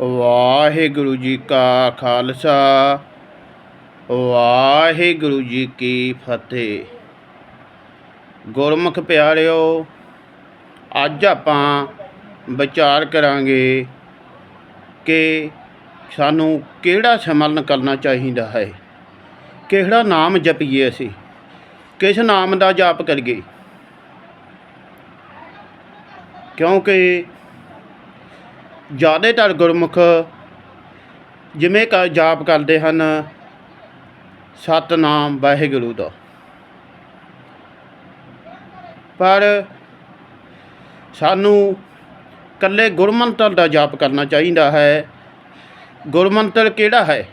ਵਾਹਿਗੁਰੂ ਜੀ ਕਾ ਖਾਲਸਾ, ਵਾਹਿਗੁਰੂ ਜੀ ਕੀ ਫਤਿਹ। ਗੁਰਮੁਖ ਪਿਆਰਿਓ, ਅੱਜ ਆਪਾਂ ਵਿਚਾਰ ਕਰਾਂਗੇ ਕਿ ਸਾਨੂੰ ਕਿਹੜਾ ਸਿਮਰਨ ਕਰਨਾ ਚਾਹੀਦਾ ਹੈ, ਕਿਹੜਾ ਨਾਮ ਜਪੀਏ ਅਸੀਂ, ਕਿਸ ਨਾਮ ਦਾ ਜਾਪ ਕਰੀਏ। ਕਿਉਂਕਿ ਜ਼ਿਆਦਾਤਰ ਗੁਰਮੁਖ ਜਿਵੇਂ ਕ ਜਾਪ ਕਰਦੇ ਹਨ, ਸਤਨਾਮ ਵਾਹਿਗੁਰੂ ਦਾ। ਪਰ ਸਾਨੂੰ ਕੱਲੇ ਗੁਰਮੰਤਰ ਦਾ ਜਾਪ ਕਰਨਾ ਚਾਹੀਦਾ ਹੈ। ਗੁਰਮੰਤਰ ਕਿਹੜਾ ਹੈ?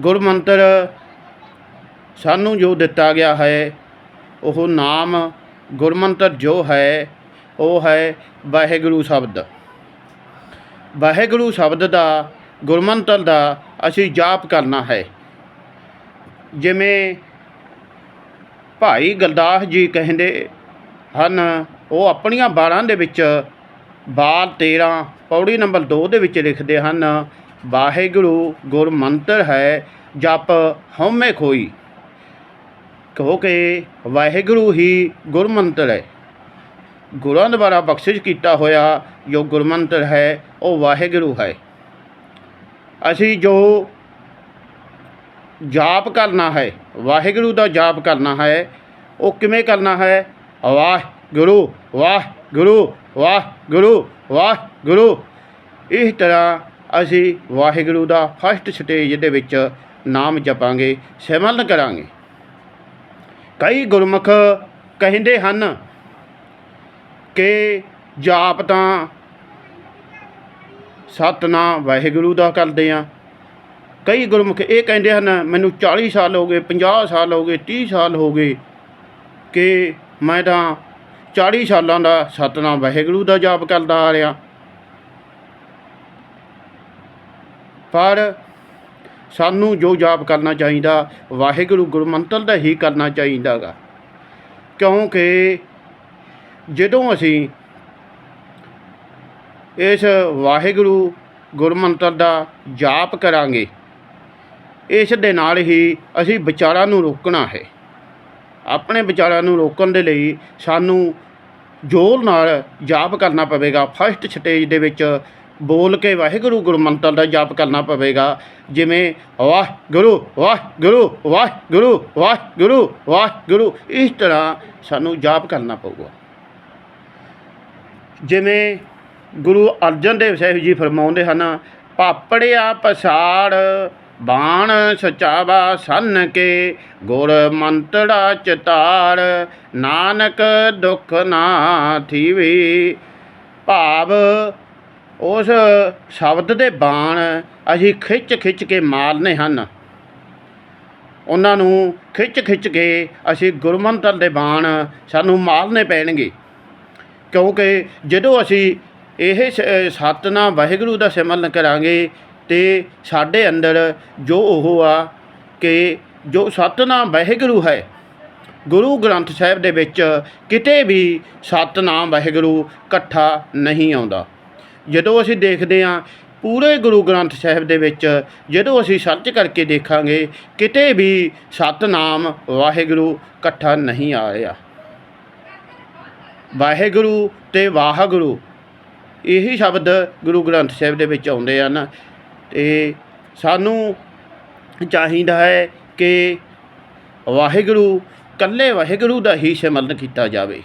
ਗੁਰਮੰਤਰ ਸਾਨੂੰ ਜੋ ਦਿੱਤਾ ਗਿਆ ਹੈ, ਉਹ ਨਾਮ ਗੁਰਮੰਤਰ ਜੋ ਹੈ, ਉਹ ਹੈ ਵਾਹਿਗੁਰੂ ਸ਼ਬਦ। ਵਾਹਿਗੁਰੂ ਸ਼ਬਦ ਦਾ, ਗੁਰਮੰਤਰ ਦਾ ਅਸੀਂ ਜਾਪ ਕਰਨਾ ਹੈ। ਜਿਵੇਂ ਭਾਈ ਗੁਰਦਾਸ ਜੀ ਕਹਿੰਦੇ ਹਨ, ਉਹ ਆਪਣੀਆਂ ਬਾਰਾਂ ਦੇ ਵਿੱਚ ਬਾਰ 13 ਪੌੜੀ ਨੰਬਰ 2 ਦੇ ਵਿੱਚ ਲਿਖਦੇ ਹਨ, ਵਾਹਿਗੁਰੂ ਗੁਰਮੰਤਰ ਹੈ, ਜਪ ਹਉਮੈ ਖੋਈ। ਕਿਉਂਕਿ ਵਾਹਿਗੁਰੂ ਹੀ ਗੁਰਮੰਤਰ ਹੈ। ਗੁਰਾਂ ਦੁਆਰਾ ਬਖਸ਼ਿਸ਼ ਕੀਤਾ ਹੋਇਆ ਜੋ ਗੁਰਮੰਤਰ ਹੈ ਉਹ ਵਾਹਿਗੁਰੂ ਹੈ। ਅਸੀਂ ਜੋ ਜਾਪ ਕਰਨਾ ਹੈ, ਵਾਹਿਗੁਰੂ ਦਾ ਜਾਪ ਕਰਨਾ ਹੈ, ਉਹ ਕਿਵੇਂ ਕਰਨਾ ਹੈ? ਵਾਹਿਗੁਰੂ ਵਾਹਿਗੁਰੂ ਵਾਹਿਗੁਰੂ ਵਾਹਿਗੁਰੂ। ਇਸ ਤਰ੍ਹਾਂ ਅਸੀਂ ਵਾਹਿਗੁਰੂ ਦਾ ਫਸਟ ਸਟੇਜ ਦੇ ਵਿੱਚ ਨਾਮ ਜਪਾਂਗੇ, ਸਿਮਰਨ ਕਰਾਂਗੇ। ਕਈ ਗੁਰਮੁਖ ਕਹਿੰਦੇ ਹਨ ਕਿ ਜਾਪ ਤਾਂ ਸਤਨਾਮ ਵਾਹਿਗੁਰੂ ਦਾ ਕਰਦੇ ਆ। ਕਈ ਗੁਰਮੁਖ ਇਹ ਕਹਿੰਦੇ ਹਨ, ਮੈਨੂੰ 40 ਸਾਲ ਹੋ ਗਏ 50 ਸਾਲ ਹੋ ਗਏ 30 ਸਾਲ ਹੋ ਗਏ ਕਿ ਮੈਂ ਤਾਂ 40 ਸਾਲਾਂ ਦਾ ਸਤਨਾਮ ਵਾਹਿਗੁਰੂ ਦਾ ਜਾਪ ਕਰਦਾ ਆ ਰਿਹਾ। ਪਰ ਸਾਨੂੰ ਜੋ ਜਾਪ ਕਰਨਾ ਚਾਹੀਦਾ, ਵਾਹਿਗੁਰੂ ਗੁਰਮੰਤਰ ਦਾ ਹੀ ਕਰਨਾ ਚਾਹੀਦਾਗਾ ਕਿਉਂਕਿ ਜਦੋਂ ਅਸੀਂ ਇਸ ਵਾਹਿਗੁਰੂ ਗੁਰਮੰਤਰ ਦਾ ਜਾਪ ਕਰਾਂਗੇ। ਇਸ ਦੇ ਨਾਲ ਹੀ ਅਸੀਂ ਵਿਚਾਰਾਂ ਨੂੰ ਰੋਕਣਾ ਹੈ। ਆਪਣੇ ਵਿਚਾਰਾਂ ਨੂੰ ਰੋਕਣ ਦੇ ਲਈ ਸਾਨੂੰ ਜ਼ੋਰ ਨਾਲ ਜਾਪ ਕਰਨਾ ਪਵੇਗਾ। ਫਸਟ ਸਟੇਜ ਦੇ ਵਿੱਚ ਬੋਲ ਕੇ ਵਾਹਿਗੁਰੂ ਗੁਰਮੰਤਰ ਦਾ ਜਾਪ ਕਰਨਾ ਪਵੇਗਾ। ਜਿਵੇਂ ਵਾਹਿਗੁਰੂ ਵਾਹਿਗੁਰੂ ਵਾਹਿਗੁਰੂ ਵਾਹਿਗੁਰੂ ਵਾਹਿਗੁਰੂ, ਇਸ ਤਰ੍ਹਾਂ ਸਾਨੂੰ ਜਾਪ ਕਰਨਾ ਪਊਗਾ। ਜਿਵੇਂ ਗੁਰੂ ਅਰਜਨ ਦੇਵ ਸਾਹਿਬ ਜੀ ਫਰਮਾਉਂਦੇ ਹਨ ਪਾਪੜਿਆ ਪਸਾੜ, ਬਾਣ ਸਚਾਵਾ ਸੰਨ ਕੇ ਗੁਰ ਮੰਤੜਾ ਚਤਾਰ, ਨਾਨਕ ਦੁਖ ਨਾ ਥੀਵੇ। ਭਾਵ ਉਸ ਸ਼ਬਦ ਦੇ ਬਾਣ ਅਸੀਂ ਖਿੱਚ ਖਿੱਚ ਕੇ ਮਾਰਨੇ ਹਨ। ਉਹਨਾਂ ਨੂੰ ਖਿੱਚ ਖਿੱਚ ਕੇ ਅਸੀਂ ਗੁਰਮੰਤਰ ਦੇ ਬਾਣ ਸਾਨੂੰ ਮਾਰਨੇ ਪੈਣਗੇ। ਕਿਉਂਕਿ ਜਦੋਂ ਅਸੀਂ ਇਹ ਸ- ਸਤਨਾਮ ਵਾਹਿਗੁਰੂ ਦਾ ਸਿਮਰਨ ਕਰਾਂਗੇ ਤੇ ਸਾਡੇ ਅੰਦਰ ਜੋ ਉਹ ਆ ਕਿ ਜੋ ਸਤਨਾਮ ਵਾਹਿਗੁਰੂ ਹੈ, ਗੁਰੂ ਗ੍ਰੰਥ ਸਾਹਿਬ ਦੇ ਵਿੱਚ ਕਿਤੇ ਵੀ ਸਤਨਾਮ ਵਾਹਿਗੁਰੂ ਇਕੱਠਾ ਨਹੀਂ ਆਉਂਦਾ। ਜਦੋਂ ਅਸੀਂ ਦੇਖਦੇ ਹਾਂ ਪੂਰੇ ਗੁਰੂ ਗ੍ਰੰਥ ਸਾਹਿਬ ਦੇ ਵਿੱਚ, ਜਦੋਂ ਅਸੀਂ ਸਰਚ ਕਰਕੇ ਦੇਖਾਂਗੇ, ਕਿਤੇ ਵੀ ਸਤਨਾਮ ਵਾਹਿਗੁਰੂ ਇਕੱਠਾ ਨਹੀਂ ਆ ਰਿਹਾ ਵਾਹਿਗੁਰੂ ਤੇ ਵਾਹਿਗੁਰੂ ਇਹੀ ਸ਼ਬਦ ਗੁਰੂ ਗ੍ਰੰਥ ਸਾਹਿਬ ਦੇ ਵਿੱਚ ਆਉਂਦੇ ਹਨ ਤੇ ਸਾਨੂੰ ਚਾਹੀਦਾ ਹੈ ਕਿ ਵਾਹਿਗੁਰੂ ਕੱਲੇ ਵਾਹਿਗੁਰੂ ਦਾ ਹੀ ਸਿਮਰਨ ਕੀਤਾ ਜਾਵੇ।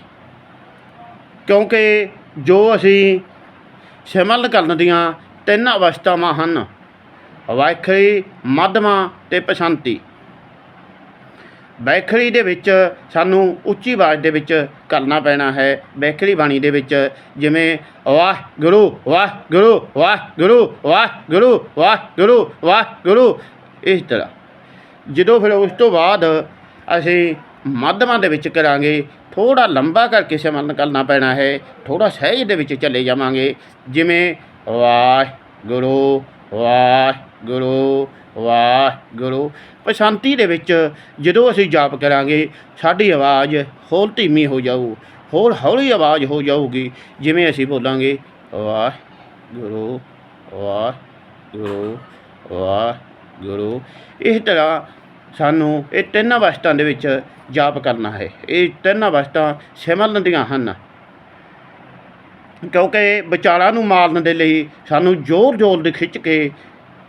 ਕਿਉਂਕਿ ਜੋ ਅਸੀਂ ਸਿਮਰਨ ਕਰਨ ਦੀਆਂ ਤਿੰਨ ਅਵਸਥਾਵਾਂ ਹਨ ਵਾਖਰੀ ਮੱਧਮਾ ਤੇ ਪਛੰਤੀ ਬੈਖਰੀ ਦੇ ਵਿੱਚ ਸਾਨੂੰ ਉੱਚੀ ਆਵਾਜ਼ ਦੇ ਵਿੱਚ ਕਰਨਾ ਪੈਣਾ ਹੈ। ਬੈਖਰੀ ਬਾਣੀ ਦੇ ਵਿੱਚ ਜਿਵੇਂ ਵਾਹ ਗੁਰੂ ਵਾਹ ਗੁਰੂ ਵਾਹ ਗੁਰੂ ਵਾਹ ਗੁਰੂ ਵਾਹ ਗੁਰੂ ਵਾਹ ਗੁਰੂ ਇਸ ਤਰ੍ਹਾਂ। ਜਦੋਂ ਫਿਰ ਉਸ ਤੋਂ ਬਾਅਦ ਅਸੀਂ ਮਾਧਮਾਂ ਦੇ ਵਿੱਚ ਕਰਾਂਗੇ ਥੋੜਾ ਲੰਬਾ ਕਰਕੇ ਸਿਮਰਨ ਕਰਨਾ ਪੈਣਾ ਹੈ ਥੋੜਾ ਸਹਿਜ ਦੇ ਵਿੱਚ ਚਲੇ ਜਾਵਾਂਗੇ। ਜਿਵੇਂ ਵਾਹ ਗੁਰੋ ਵਾਹ ਵਾਹਿਗੁਰੂ ਵਾਹ ਵਾਹਿਗੁਰੂ ਪਛਾਂਤੀ ਦੇ ਵਿੱਚ ਜਦੋਂ ਅਸੀਂ ਜਾਪ ਕਰਾਂਗੇ, ਸਾਡੀ ਆਵਾਜ਼ ਹੋਰ ਧੀਮੀ ਹੋ ਜਾਊ, ਹੋਰ ਹੌਲੀ ਆਵਾਜ਼ ਹੋ ਜਾਊਗੀ, ਜਿਵੇਂ ਅਸੀਂ ਬੋਲਾਂਗੇ, ਵਾਹਿਗੁਰੂ ਵਾਹਿਗੁਰੂ ਵਾਹਿਗੁਰੂ। ਇਸ ਤਰ੍ਹਾਂ ਸਾਨੂੰ ਇਹ ਤਿੰਨ ਅਵਸਥਾ ਦੇ ਵਿੱਚ ਜਾਪ ਕਰਨਾ ਹੈ। ਇਹ ਤਿੰਨ ਅਵਸਥਾ ਸਿਮਰਨ ਦੀਆਂ ਹਨ। ਕਿਉਂਕਿ ਵਿਚਾਰਾਂ ਨੂੰ ਮਾਰਨ ਦੇ ਲਈ ਸਾਨੂੰ ਜ਼ੋਰ ਜ਼ੋਰ ਦੀ ਖਿੱਚ ਕੇ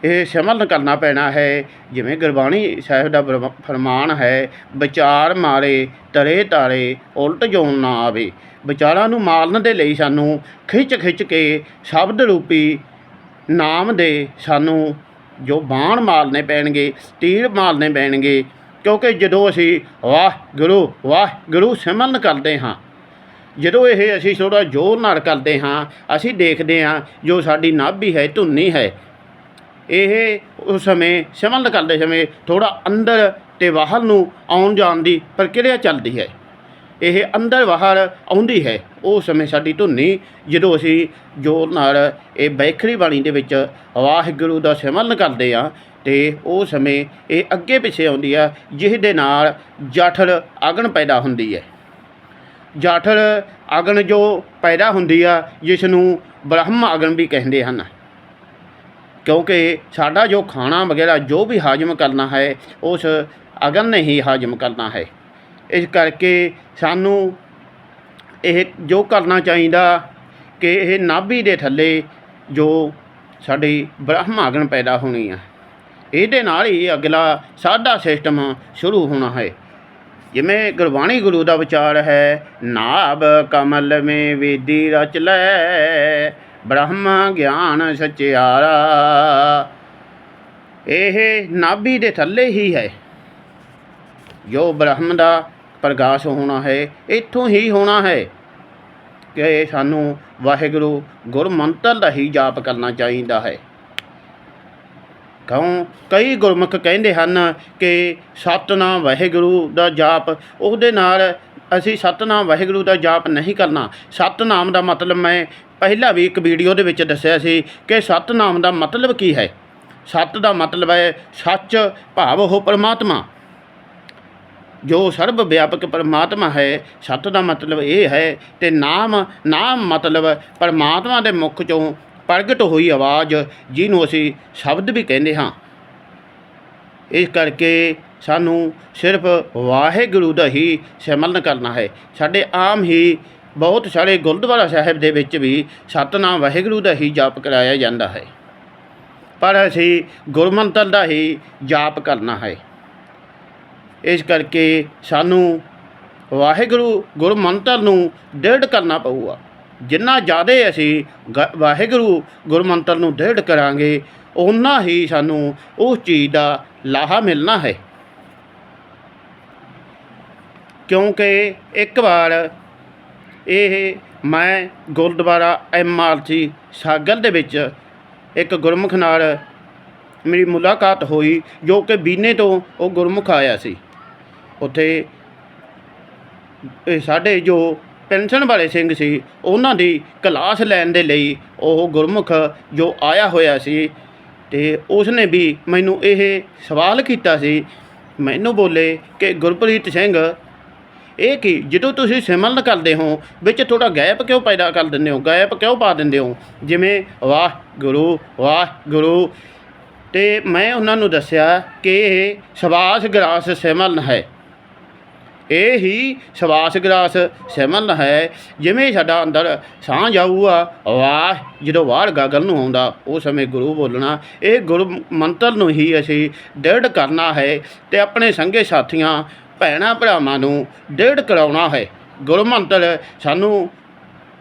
ਇਹ ਸਿਮਰਨ ਕਰਨਾ ਪੈਣਾ ਹੈ। ਜਿਵੇਂ ਗੁਰਬਾਣੀ ਸਾਹਿਬ ਦਾ ਬਰਮ- ਫਰਮਾਨ ਹੈ, ਵਿਚਾਰ ਮਾਰੇ, ਤਰੇ ਤਾਰੇ, ਉਲਟ ਜੋਨ ਨਾ ਆਵੇ। ਵਿਚਾਰਾਂ ਨੂੰ ਮਾਰਨ ਦੇ ਲਈ ਸਾਨੂੰ ਖਿੱਚ ਖਿੱਚ ਕੇ ਸ਼ਬਦ ਰੂਪੀ ਨਾਮ ਦੇ ਸਾਨੂੰ ਜੋ ਬਾਣ ਮਾਰਨੇ ਪੈਣਗੇ, ਤੀਰ ਮਾਰਨੇ ਪੈਣਗੇ, ਕਿਉਂਕਿ ਜਦੋਂ ਅਸੀਂ ਵਾਹ ਗੁਰੂ ਵਾਹ ਗੁਰੂ ਸਿਮਰਨ ਕਰਦੇ ਹਾਂ, ਜਦੋਂ ਇਹ ਅਸੀਂ ਥੋੜਾ ਜ਼ੋਰ ਨਾਲ ਕਰਦੇ ਹਾਂ, ਅਸੀਂ ਦੇਖਦੇ ਹਾਂ ਜੋ ਸਾਡੀ ਨਾਭੀ ਹੈ, ਧੁੰਨੀ ਹੈ ਇਹ ਉਸ ਸਮੇਂ ਸਿਮਰਨ ਕਰਦੇ ਸਮੇਂ ਥੋੜਾ ਅੰਦਰ ਤੇ ਬਾਹਰ ਨੂੰ ਆਉਣ ਜਾਣ ਦੀ ਪ੍ਰਕਿਰਿਆ ਚੱਲਦੀ ਹੈ। ਇਹ ਅੰਦਰ ਬਾਹਰ ਆਉਂਦੀ ਹੈ। ਉਹ ਸਮੇਂ ਸਾਡੀ ਧੁੰਨੀ, ਜਦੋਂ ਅਸੀਂ ਜ਼ੋਰ ਨਾਲ ਇਹ ਬੈਖਰੀ ਬਾਣੀ ਦੇ ਵਿੱਚ ਵਾਹਿਗੁਰੂ ਦਾ ਸਿਮਰਨ ਕਰਦੇ ਆ ਤੇ ਉਹ ਸਮੇਂ ਇਹ ਅੱਗੇ ਪਿੱਛੇ ਆਉਂਦੀ ਆ ਜਿਸ ਦੇ ਨਾਲ ਜਠਰ ਅਗਨ ਪੈਦਾ ਹੁੰਦੀ ਹੈ। ਜਾਠਰ ਅਗਨ ਜੋ ਪੈਦਾ ਹੁੰਦੀ ਆ ਜਿਸ ਨੂੰ ਬ੍ਰਹਮ ਅਗਨ ਵੀ ਕਹਿੰਦੇ ਹਨ। ਕਿਉਂਕਿ ਸਾਡਾ ਜੋ ਖਾਣਾ ਵਗੈਰਾ, ਜੋ ਵੀ ਹਾਜ਼ਮ ਕਰਨਾ ਹੈ, ਉਸ ਅਗਨ ਨੇ ਹੀ ਹਾਜ਼ਮ ਕਰਨਾ ਹੈ। ਇਸ ਕਰਕੇ ਸਾਨੂੰ ਇਹ ਜੋ ਕਰਨਾ ਚਾਹੀਦਾ ਕਿ ਇਹ ਨਾਭੀ ਦੇ ਥੱਲੇ ਜੋ ਸਾਡੀ ਬ੍ਰਹਮ ਅਗਨ ਪੈਦਾ ਹੋਣੀ ਆ, ਇਹਦੇ ਨਾਲ ਹੀ ਅਗਲਾ ਸਾਡਾ ਸਿਸਟਮ ਸ਼ੁਰੂ ਹੋਣਾ ਹੈ। ਜਿਵੇਂ ਗੁਰਬਾਣੀ ਗੁਰੂ ਦਾ ਵਿਚਾਰ ਹੈ, ਨਾਭ ਕਮਲ ਮੇ ਵੇਦੀ ਰਚ ਲੈ ਬ੍ਰਹਮ ਗਿਆਨ ਸਚਿਆਰਾ। ਇਹ ਨਾਭੀ ਦੇ ਥੱਲੇ ਹੀ ਹੈ। ਜੋ ਬ੍ਰਹਮ ਦਾ ਪ੍ਰਕਾਸ਼ ਹੋਣਾ ਹੈ, ਇੱਥੋਂ ਹੀ ਹੋਣਾ ਹੈ ਕਿ ਸਾਨੂੰ ਵਾਹਿਗੁਰੂ ਗੁਰਮੰਤਰ ਦਾ ਹੀ ਜਾਪ ਕਰਨਾ ਚਾਹੀਦਾ ਹੈ। ਕਿਉਂ? ਕਈ ਗੁਰਮੁਖ ਕਹਿੰਦੇ ਹਨ ਕਿ ਸਤਨਾਮ ਵਾਹਿਗੁਰੂ ਦਾ ਜਾਪ ਉਹਦੇ ਨਾਲ ਅਸੀਂ ਸਤਨਾਮ ਵਾਹਿਗੁਰੂ ਦਾ ਜਾਪ ਨਹੀਂ ਕਰਨਾ। ਸਤਨਾਮ ਦਾ ਮਤਲਬ ਮੈਂ ਪਹਿਲਾਂ ਵੀ ਇੱਕ ਵੀਡੀਓ ਦੇ ਵਿੱਚ ਦੱਸਿਆ ਸੀ ਕਿ ਸਤਨਾਮ ਦਾ ਮਤਲਬ ਕੀ ਹੈ। ਸਤ ਦਾ ਮਤਲਬ ਹੈ ਸੱਚ, ਭਾਵ ਉਹ ਪਰਮਾਤਮਾ। ਜੋ ਸਰਬ ਵਿਆਪਕ ਪਰਮਾਤਮਾ ਹੈ, ਸਤ ਦਾ ਮਤਲਬ ਇਹ ਹੈ ਤੇ ਨਾਮ ਨਾਮ ਮਤਲਬ ਪਰਮਾਤਮਾ ਦੇ ਮੁਖ ਚੋਂ ਪ੍ਰਗਟ ਹੋਈ ਆਵਾਜ਼, ਜਿਹਨੂੰ ਅਸੀਂ ਸ਼ਬਦ ਵੀ ਕਹਿੰਦੇ ਹਾਂ। ਇਸ ਕਰਕੇ ਸਾਨੂੰ ਸਿਰਫ ਵਾਹਿਗੁਰੂ ਦਾ ਹੀ ਸਿਮਰਨ ਕਰਨਾ ਹੈ। ਸਾਡੇ ਆਮ ਹੀ ਬਹੁਤ ਸਾਰੇ ਗੁਰਦੁਆਰਾ ਸਾਹਿਬ ਦੇ ਵਿੱਚ ਵੀ ਸਤਨਾਮ ਵਾਹਿਗੁਰੂ ਦਾ ਹੀ ਜਾਪ ਕਰਾਇਆ ਜਾਂਦਾ ਹੈ। ਪਰ ਅਸੀਂ ਗੁਰਮੰਤਰ ਦਾ ਹੀ ਜਾਪ ਕਰਨਾ ਹੈ। ਇਸ ਕਰਕੇ ਸਾਨੂੰ ਵਾਹਿਗੁਰੂ ਗੁਰਮੰਤਰ ਨੂੰ ਦ੍ਰਿੜ ਕਰਨਾ ਪਊਗਾ। ਜਿੰਨਾ ਜ਼ਿਆਦਾ ਅਸੀਂ ਗ- ਵਾਹਿਗੁਰੂ ਗੁਰਮੰਤਰ ਨੂੰ ਦ੍ਰਿੜ ਕਰਾਂਗੇ ਉਨਾ ਹੀ ਸਾਨੂੰ ਉਸ ਚੀਜ਼ ਦਾ ਲਾਹਾ ਮਿਲਣਾ ਹੈ। ਕਿਉਂਕਿ ਇੱਕ ਵਾਰ ਇਹ ਮੈਂ ਗੁਰਦੁਆਰਾ ਐਮਆਰਸੀ ਸਾਗਰ ਦੇ ਵਿੱਚ ਇੱਕ ਗੁਰਮੁਖ ਨਾਲ ਮੇਰੀ ਮੁਲਾਕਾਤ ਹੋਈ, ਜੋ ਕਿ ਬੀਨੇ ਤੋਂ ਉਹ ਗੁਰਮੁਖ ਆਇਆ ਸੀ। ਉੱਥੇ ਸਾਡੇ ਜੋ ਪੈਨਸ਼ਨ ਵਾਲੇ ਸਿੰਘ ਸੀ, ਉਹਨਾਂ ਦੀ ਕਲਾਸ ਲੈਣ ਦੇ ਲਈ ਉਹ ਗੁਰਮੁਖ ਜੋ ਆਇਆ ਹੋਇਆ ਸੀ ਤੇ ਉਸਨੇ ਵੀ ਮੈਨੂੰ ਇਹ ਸਵਾਲ ਕੀਤਾ ਸੀ। ਮੈਨੂੰ ਬੋਲੇ ਕਿ, ਗੁਰਪ੍ਰੀਤ ਸਿੰਘ, ਇਹ ਕੀ? ਜਦੋਂ ਤੁਸੀਂ ਸਿਮਰਨ ਕਰਦੇ ਹੋ, ਵਿੱਚ ਥੋੜਾ ਗੈਪ ਕਿਉਂ ਪੈਦਾ ਕਰ ਦਿੰਦੇ ਹੋ? ਗੈਪ ਕਿਉਂ ਪਾ ਦਿੰਦੇ ਹੋ? ਜਿਵੇਂ ਵਾਹ ਗੁਰੂ ਵਾਹ ਗੁਰੂ ਤੇ ਮੈਂ ਉਹਨਾਂ ਨੂੰ ਦੱਸਿਆ ਕਿ ਇਹ ਸਵਾਸ ਗਰਾਸ ਸਿਮਰਨ ਹੈ। ਇਹ ਹੀ ਸਵਾਸ ਗਰਾਸ ਸਿਮਰਨ ਹੈ, ਜਿਵੇਂ ਸਾਡਾ ਅੰਦਰ ਸਾਹ ਜਾਊਗਾ ਵਾਹ ਜਦੋਂ ਬਾਹਰ ਗਾਗਲ ਨੂੰ ਆਉਂਦਾ, ਉਸ ਸਮੇਂ ਗੁਰੂ ਬੋਲਣਾ, ਇਹ ਗੁਰੂ ਮੰਤਰ ਨੂੰ ਹੀ ਅਸੀਂ ਦ੍ਰਿੜ ਕਰਨਾ ਹੈ ਤੇ ਆਪਣੇ ਸੰਗੇ ਸਾਥੀਆਂ, ਭੈਣਾਂ ਭਰਾਵਾਂ ਨੂੰ ਦ੍ਰਿੜ ਕਰਾਉਣਾ ਹੈ। ਗੁਰੂ ਮੰਤਰ ਸਾਨੂੰ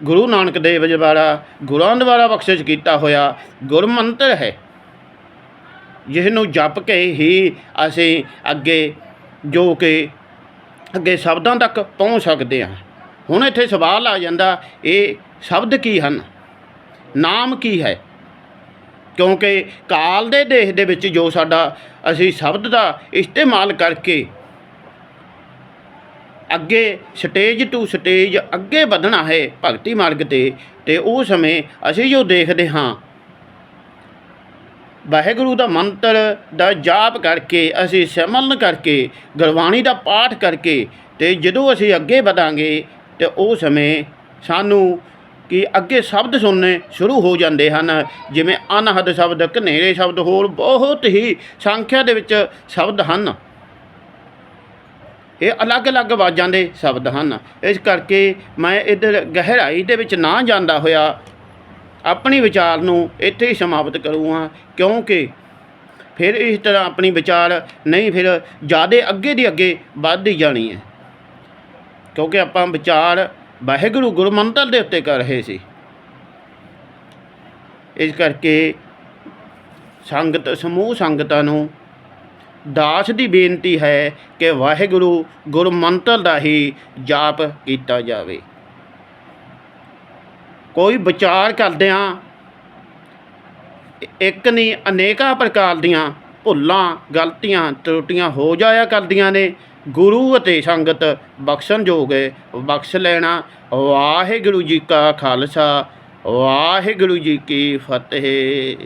ਗੁਰੂ ਨਾਨਕ ਦੇਵ ਜੀ ਦੁਆਰਾ, ਗੁਰਾਂ ਦੁਆਰਾ ਬਖਸ਼ਿਸ਼ ਕੀਤਾ ਹੋਇਆ ਗੁਰਮੰਤਰ ਹੈ। ਜਿਸ ਨੂੰ ਜਪ ਕੇ ਹੀ ਅਸੀਂ ਅੱਗੇ ਜੋ ਕਿ ਅੱਗੇ ਸ਼ਬਦਾਂ ਤੱਕ ਪਹੁੰਚ ਸਕਦੇ ਹਾਂ। ਹੁਣ ਇੱਥੇ ਸਵਾਲ ਆ ਜਾਂਦਾ, ਇਹ ਸ਼ਬਦ ਕੀ ਹਨ? ਨਾਮ ਕੀ ਹੈ? ਕਿਉਂਕਿ ਕਾਲ ਦੇ ਦੇਸ਼ ਦੇ ਵਿੱਚ ਜੋ ਸਾਡਾ ਅਸੀਂ ਸ਼ਬਦ ਦਾ ਇਸਤੇਮਾਲ ਕਰਕੇ ਅੱਗੇ ਸਟੇਜ ਟੂ ਸਟੇਜ ਅੱਗੇ ਵਧਣਾ ਹੈ ਭਗਤੀ ਮਾਰਗ ਤੇ ਤੇ ਉਹ ਸਮੇਂ ਅਸੀਂ ਜੋ ਦੇਖਦੇ ਹਾਂ ਵਾਹਿਗੁਰੂ ਦਾ ਮੰਤਰ ਦਾ ਜਾਪ ਕਰਕੇ, ਅਸੀਂ ਸਿਮਰਨ ਕਰਕੇ, ਗੁਰਬਾਣੀ ਦਾ ਪਾਠ ਕਰਕੇ ਤੇ ਜਦੋਂ ਅਸੀਂ ਅੱਗੇ ਵਧਾਂਗੇ ਤੇ ਉਹ ਸਮੇਂ ਸਾਨੂੰ ਕਿ ਅੱਗੇ ਸ਼ਬਦ ਸੁਣਨੇ ਸ਼ੁਰੂ ਹੋ ਜਾਂਦੇ ਹਨ। ਜਿਵੇਂ ਅਨਹਦ ਸ਼ਬਦ, ਘਨੇਰੇ ਸ਼ਬਦ, ਹੋਰ ਬਹੁਤ ਹੀ ਸੰਖਿਆ ਦੇ ਵਿੱਚ ਸ਼ਬਦ ਹਨ। ਇਹ ਅਲੱਗ-ਅਲੱਗ ਆਵਾਜ਼ਾਂ ਦੇ ਸ਼ਬਦ ਹਨ। ਇਸ ਕਰਕੇ ਮੈਂ ਇਧਰ ਗਹਿਰਾਈ ਦੇ ਵਿੱਚ ਨਾ ਜਾਂਦਾ ਹੋਇਆ ਆਪਣੀ ਵਿਚਾਰ ਨੂੰ ਇੱਥੇ ਹੀ ਸਮਾਪਤ ਕਰੂੰਗਾ, ਕਿਉਂਕਿ ਫਿਰ ਇਸ ਤਰ੍ਹਾਂ ਆਪਣੀ ਵਿਚਾਰ ਨਹੀਂ, ਫਿਰ ਜ਼ਿਆਦਾ ਅੱਗੇ ਦੀ ਅੱਗੇ ਵੱਧਦੀ ਜਾਣੀ ਹੈ। ਕਿਉਂਕਿ ਆਪਾਂ ਵਿਚਾਰ ਵਾਹਿਗੁਰੂ ਗੁਰਮੰਤਰ ਦੇ ਉੱਤੇ ਕਰ ਰਹੇ ਸੀ। ਇਸ ਕਰਕੇ ਸੰਗਤ, ਸਮੂਹ ਸੰਗਤਾਂ ਨੂੰ ਦਾਸ ਦੀ ਬੇਨਤੀ ਹੈ ਕਿ ਵਾਹਿਗੁਰੂ ਗੁਰਮੰਤਰ ਦਾ ਹੀ ਜਾਪ ਕੀਤਾ ਜਾਵੇ। ਕੋਈ ਵਿਚਾਰ ਕਰਦਿਆਂ ਇੱਕ ਨਹੀਂ ਅਨੇਕਾਂ ਪ੍ਰਕਾਰ ਦੀਆਂ ਭੁੱਲਾਂ, ਗਲਤੀਆਂ ਤਰੁੱਟੀਆਂ ਹੋ ਜਾਇਆ ਕਰਦੀਆਂ ਨੇ। ਗੁਰੂ ਅਤੇ ਸੰਗਤ ਬਖਸ਼ਣ ਜੋਗੇ ਬਖਸ਼ ਲੈਣਾ। ਵਾਹਿਗੁਰੂ ਜੀ ਕਾ ਖਾਲਸਾ। ਵਾਹਿਗੁਰੂ ਜੀ ਕੀ ਫਤਿਹ।